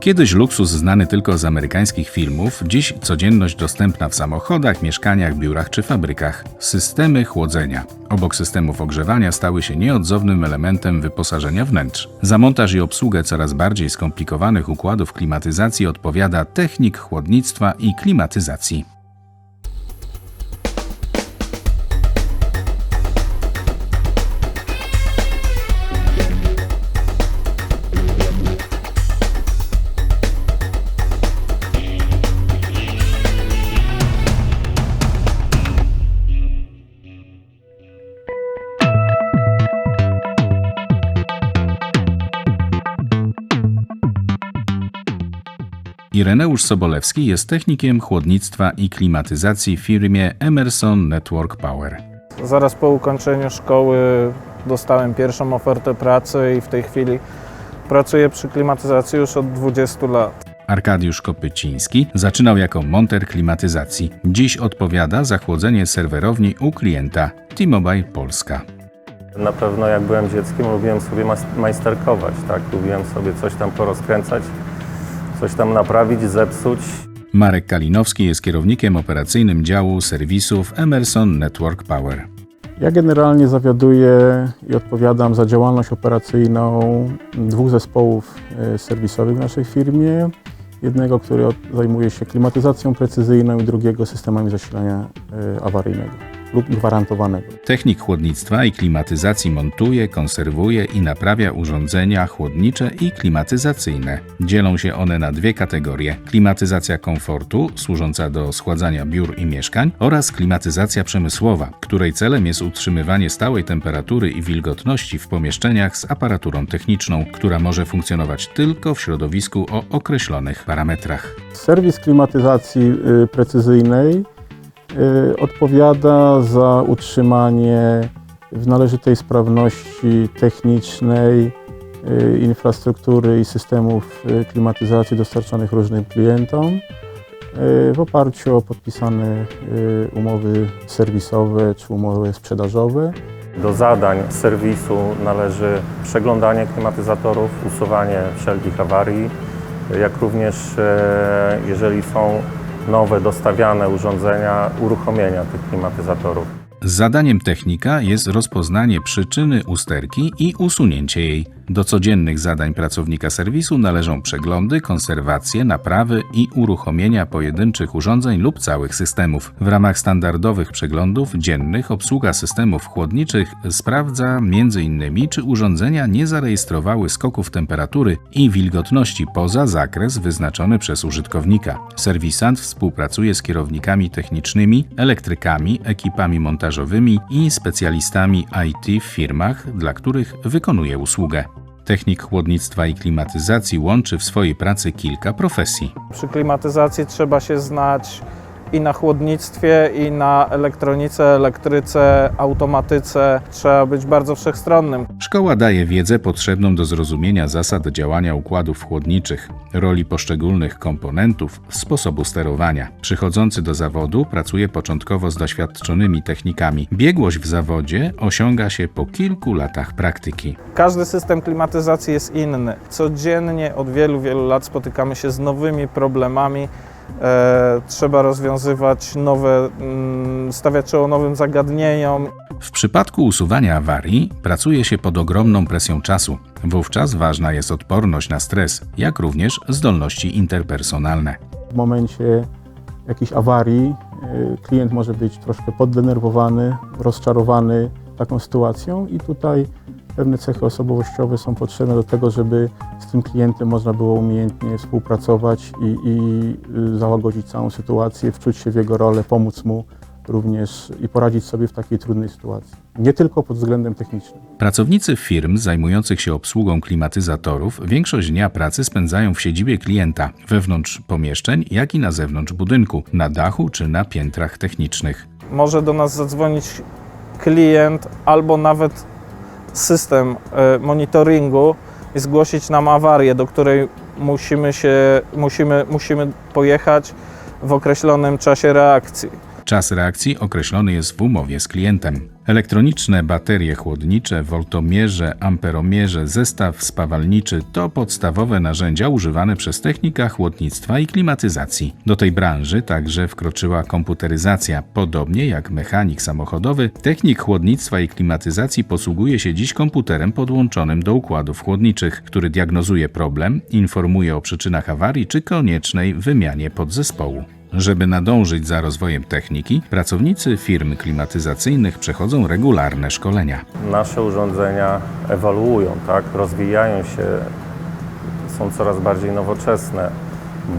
Kiedyś luksus znany tylko z amerykańskich filmów, dziś codzienność dostępna w samochodach, mieszkaniach, biurach czy fabrykach. Systemy chłodzenia. Obok systemów ogrzewania stały się nieodzownym elementem wyposażenia wnętrz. Za montaż i obsługę coraz bardziej skomplikowanych układów klimatyzacji odpowiada technik chłodnictwa i klimatyzacji. Ireneusz Sobolewski jest technikiem chłodnictwa i klimatyzacji w firmie Emerson Network Power. Zaraz po ukończeniu szkoły dostałem pierwszą ofertę pracy i w tej chwili pracuję przy klimatyzacji już od 20 lat. Arkadiusz Kopyciński zaczynał jako monter klimatyzacji. Dziś odpowiada za chłodzenie serwerowni u klienta T-Mobile Polska. Na pewno jak byłem dzieckiem, lubiłem sobie majsterkować, tak? Lubiłem sobie coś tam porozkręcać, coś tam naprawić, zepsuć. Marek Kalinowski jest kierownikiem operacyjnym działu serwisów Emerson Network Power. Ja generalnie zawiaduję i odpowiadam za działalność operacyjną dwóch zespołów e, serwisowych w naszej firmie. Jednego, który zajmuje się klimatyzacją precyzyjną i drugiego systemami zasilania e, awaryjnego lub gwarantowanego. Technik chłodnictwa i klimatyzacji montuje, konserwuje i naprawia urządzenia chłodnicze i klimatyzacyjne. Dzielą się one na dwie kategorie: klimatyzacja komfortu, służąca do schładzania biur i mieszkań, oraz klimatyzacja przemysłowa, której celem jest utrzymywanie stałej temperatury i wilgotności w pomieszczeniach z aparaturą techniczną, która może funkcjonować tylko w środowisku o określonych parametrach. Serwis klimatyzacji y, precyzyjnej odpowiada za utrzymanie w należytej sprawności technicznej y, infrastruktury i systemów y, klimatyzacji dostarczanych różnym klientom y, w oparciu o podpisane y, umowy serwisowe czy umowy sprzedażowe. Do zadań serwisu należy przeglądanie klimatyzatorów, usuwanie wszelkich awarii, jak również e, jeżeli są nowe dostawiane urządzenia, uruchomienia tych klimatyzatorów. Zadaniem technika jest rozpoznanie przyczyny usterki i usunięcie jej. Do codziennych zadań pracownika serwisu należą przeglądy, konserwacje, naprawy i uruchomienia pojedynczych urządzeń lub całych systemów. W ramach standardowych przeglądów dziennych obsługa systemów chłodniczych sprawdza m.in. czy urządzenia nie zarejestrowały skoków temperatury i wilgotności poza zakres wyznaczony przez użytkownika. Serwisant współpracuje z kierownikami technicznymi, elektrykami, ekipami montażowymi i specjalistami IT w firmach, dla których wykonuje usługę. Technik chłodnictwa i klimatyzacji łączy w swojej pracy kilka profesji. Przy klimatyzacji trzeba się znać i na chłodnictwie, i na elektronice, elektryce, automatyce. Trzeba być bardzo wszechstronnym. Szkoła daje wiedzę potrzebną do zrozumienia zasad działania układów chłodniczych, roli poszczególnych komponentów, sposobu sterowania. Przychodzący do zawodu pracuje początkowo z doświadczonymi technikami. Biegłość w zawodzie osiąga się po kilku latach praktyki. Każdy system klimatyzacji jest inny. Codziennie od wielu, wielu lat spotykamy się z nowymi problemami. E, trzeba rozwiązywać nowe, mm, stawiać czoło nowym zagadnieniom. W przypadku usuwania awarii pracuje się pod ogromną presją czasu. Wówczas ważna jest odporność na stres, jak również zdolności interpersonalne. W momencie jakiejś awarii y, klient może być troszkę poddenerwowany, rozczarowany taką sytuacją i tutaj pewne cechy osobowościowe są potrzebne do tego, żeby z tym klientem można było umiejętnie współpracować i, i y, załagodzić całą sytuację, wczuć się w jego rolę, pomóc mu również i poradzić sobie w takiej trudnej sytuacji. Nie tylko pod względem technicznym. Pracownicy firm zajmujących się obsługą klimatyzatorów większość dnia pracy spędzają w siedzibie klienta, wewnątrz pomieszczeń, jak i na zewnątrz budynku, na dachu czy na piętrach technicznych. Może do nas zadzwonić klient albo nawet system e, monitoringu i zgłosić nam awarię, do której musimy, się, musimy, musimy pojechać w określonym czasie reakcji. Czas reakcji określony jest w umowie z klientem. Elektroniczne baterie chłodnicze, woltomierze, amperomierze, zestaw spawalniczy to podstawowe narzędzia używane przez technika chłodnictwa i klimatyzacji. Do tej branży także wkroczyła komputeryzacja. Podobnie jak mechanik samochodowy, technik chłodnictwa i klimatyzacji posługuje się dziś komputerem podłączonym do układów chłodniczych, który diagnozuje problem, informuje o przyczynach awarii czy koniecznej wymianie podzespołu. Żeby nadążyć za rozwojem techniki, pracownicy firm klimatyzacyjnych przechodzą regularne szkolenia. Nasze urządzenia ewoluują, tak? rozwijają się, są coraz bardziej nowoczesne.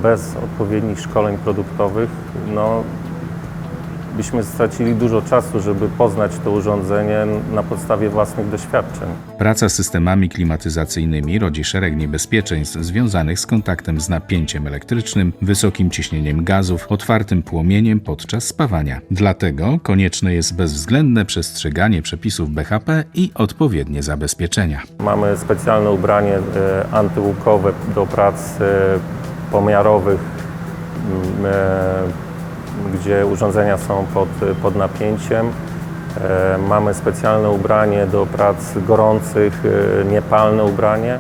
Bez odpowiednich szkoleń produktowych no, byśmy stracili dużo czasu, żeby poznać to urządzenie na podstawie własnych doświadczeń. Praca z systemami klimatyzacyjnymi rodzi szereg niebezpieczeństw związanych z kontaktem z napięciem elektrycznym, wysokim ciśnieniem gazów, otwartym płomieniem podczas spawania. Dlatego konieczne jest bezwzględne przestrzeganie przepisów BHP i odpowiednie zabezpieczenia. Mamy specjalne ubranie e, antyłukowe do prac e, pomiarowych, e, gdzie urządzenia są pod, pod napięciem. E, Mamy specjalne ubranie do prac gorących, e, niepalne ubranie.